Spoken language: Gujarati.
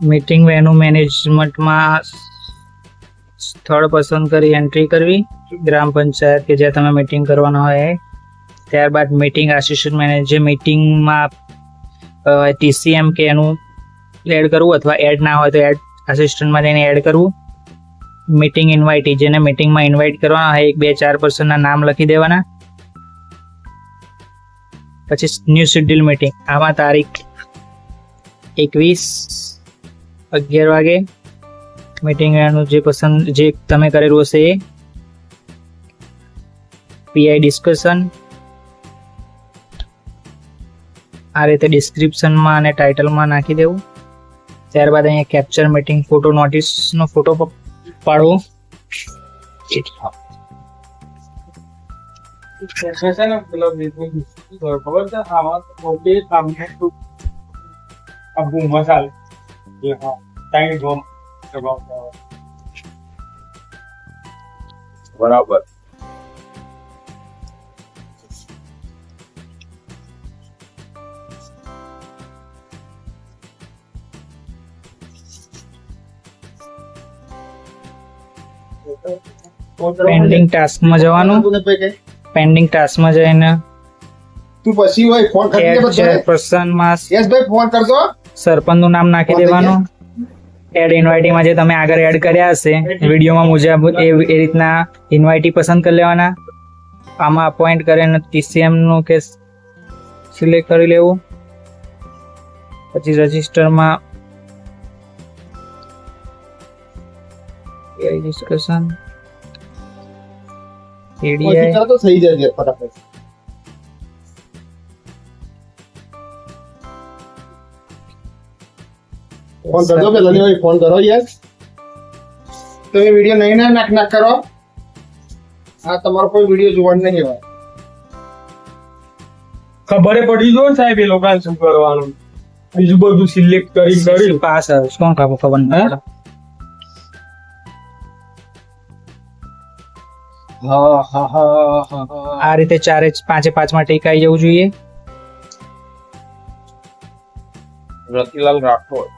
મીટિંગ વેન્યુ મેનેજમેન્ટમાં સ્થળ પસંદ કરી એન્ટ્રી કરવી. ગ્રામ પંચાયત કે જ્યાં તમે મીટિંગ કરવાના હોય. ત્યારબાદ મીટિંગ આસિસ્ટન્ટ મેનેજર મીટિંગમાં ટીસીએમ કે એનું એડ કરવું અથવા એડ ના હોય તો એડ આસિસ્ટન્ટમાં જઈને એડ કરવું. મીટિંગ ઇન્વાઇટી જેને મીટિંગમાં ઇન્વાઇટ કરવાના હોય એક બે ચાર પર્સનના નામ લખી દેવાના. પછી ન્યૂ શેડ્યુલ મીટિંગ આમાં તારીખ એકવીસ અગિયાર વાગે મીટિંગ એનું જે પસંદ, જે તમે કરેલું હશે એ. પીઆઈ ડિસ્કશન આ રીતે ડિસ્ક્રિપ્શનમાં અને ટાઇટલમાં નાખી દેવું. ત્યારબાદ અહીંયા કેપ્ચર મીટિંગ ફોટો નોટિસનો ફોટો પાડવો. ખબર છે? એ હા ટાઈમ ગોમ બરાબર પેન્ડિંગ ટાસ્કમાં જવાનું પેન્ડિંગ ટાસ્કમાં જઈને તું પછી હોય ફોન કરી દે એડ બધો ચેરપર્સનમાં યશભાઈ ફોન કરજો. સરપંચનું નામ નાખી દેવાનું. એડ ઇન્વાઇટીમાં જે તમે આગળ એડ કર્યા હશે વિડીયોમાં મુજબ એ એ રીતના ઇન્વાઇટી પસંદ કરી લેવાના. આમાં અપોઇન્ટ કરીને TCM નું કે સિલેક્ટ કરી લેવું. પછી રજિસ્ટરમાં ડિસ્કશન થઈ જાય ફટાફટ. ફોન કરજો પેલા હોય ફોન કરો યાર. તમે વીડિયો નહીં ના નાખ નાખ કરો. આ તમારો કોઈ વીડિયો જોવાનું નહીં હોય. ખબર પડી જો સાહેબ એ લોકોને શું કરવાનું? બીજું બધું સિલેક્ટ કરી કરી. પાસ કોણ ખબર ખબર નહીં હા હા હા હા આ રીતે ચારે પાંચે પાંચે પાંચમાં ટેકાઈ જવું જોઈએ. રતિલાલ રાઠોડ.